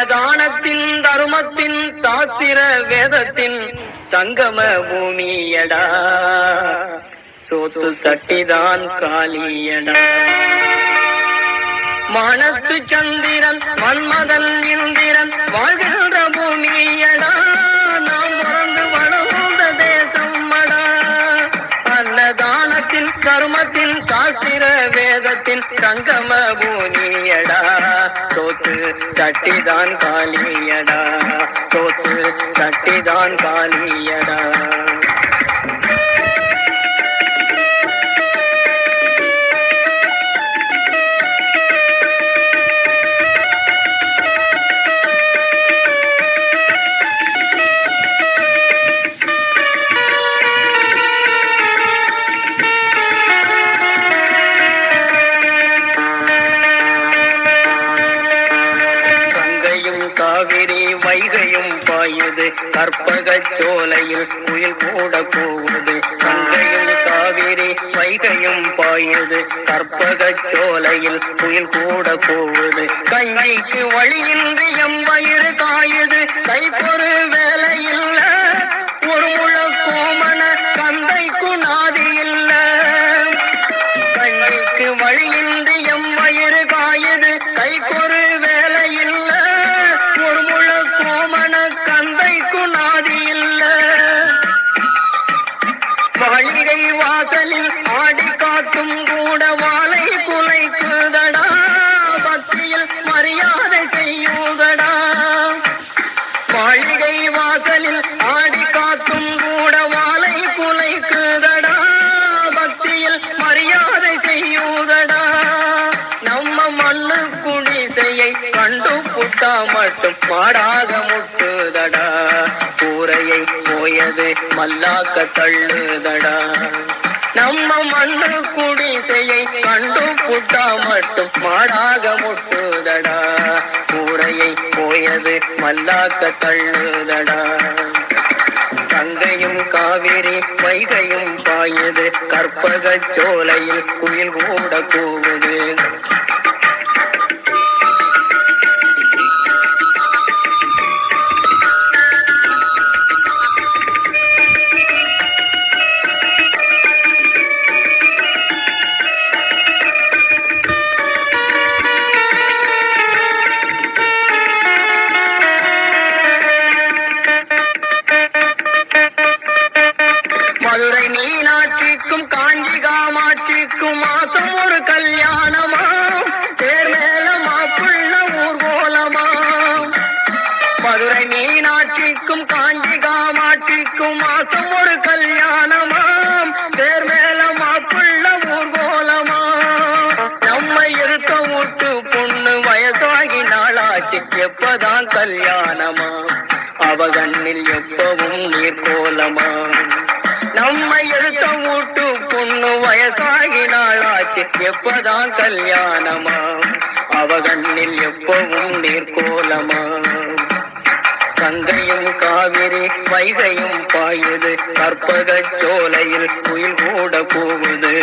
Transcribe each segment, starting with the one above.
வேதானத்தின் தருமத்தின் சாஸ்திர வேதத்தின் சங்கம பூமியடா. சோத்து சட்டிதான் காலியடா. மனத்து சந்திரன் மன்மதன் இந்திரன் வாழ்கின்ற பூமியடா. நாம் பிறந்து வளர்ந்த தேசம் அடா அன்னதானத்தின் கருமத்தின் சாஸ்திர வேதத்தின் சங்கம பூமியடா. சோத்து சட்டிதான் காலியடா. சோத்து சட்டிதான் காலியடா. வைகையும் பாயுது. கற்பகச் சோலையில் குயில் கூட போகுது கங்கையும் காவிரி வைகையும் பாயுது. கற்பகச் சோலையில் குயில் கூட போகுது கஞ்சிக்கு வழியின்றி எம் வயிறு காயுது. கைப்பொரு வேலையில் கந்தைக்கு இல்ல மாளிகை வாசலில் ஆடி காட்டும் கூட வாழை குலைக்குதடா. பக்தியில் மரியாதை செய்யுதடா மாளிகை வாசலில் ஆடி காக்கும் கூட வாளை குலைக்குதடா. பக்தியில் மரியாதை செய்யுதடா நம்ம மண்ணு குடிசையை கண்டு புட்டா மட்டும் பாடாக முட்டுதடா. கூரையை போயது மல்லாக்க தள்ளுதடா. நம்ம மண்ணு குடிசையை கண்டு புட்டா மட்டும் மாடாக முட்டுதடா. கூரையை போயது மல்லாக்க தள்ளுதடா. கங்கையும் காவிரி வைகையும் பாயுது. கற்பக சோலையில் குயில் கூட கூவுது. மீனாட்சிக்கும் காஞ்சி காமாட்சிக்கும் மாசம் ஒரு கல்யாணமாம். தேர் மேல மாப்புள்ள ஊர்கோலமாம் நம்மை இருக்க விட்டு பொண்ணு வயசாகி நாளாச்சு எப்பதான் கல்யாணமா அவ கண்ணில் எப்பவும் நீர் கோலமா நம்மை எடுத்த வீட்டு பொண்ணு வயசாகி நாளாச்சு எப்பதான் கல்யாணமா அவ கண்ணில் எப்பவும் நீர் கோலமா வைகையும் பாயுது. கற்பகச் சோலையில் குயில் கூட போகுது.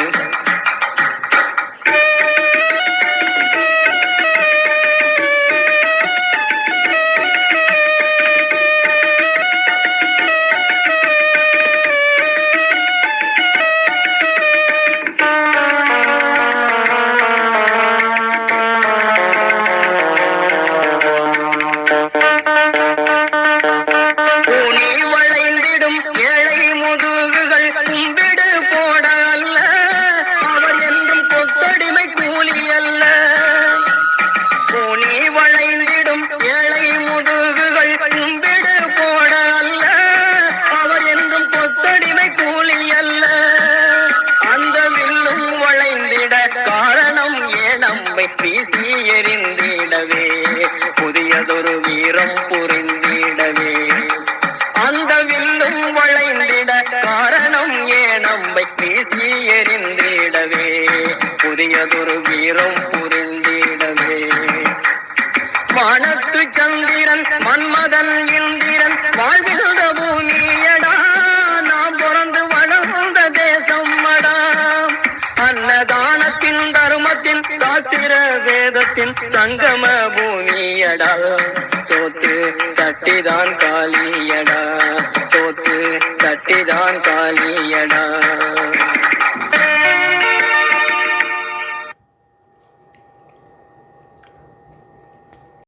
வீசி எறிந்திடவே புதியதொரு வீரம் புரிந்திடவே. அந்த வில்லும் வளைந்திட காரணம் ஏனம்பை வீசி எறிந்திடவே புதியதொரு வீரம் புரிந்திடவே. வானத்து சந்திரன் மன்மதன் இந்திரன் வாழ்விருந்த பூமியடா நாம் பிறந்து வளர்ந்த தேசம் அடா. அன்னதான தர்மத்தின் சாஸ்திர வேதத்தின் சங்கம பூமியடா. சோத்து சட்டிதான் காலியடா சோத்து சட்டிதான் காலியடா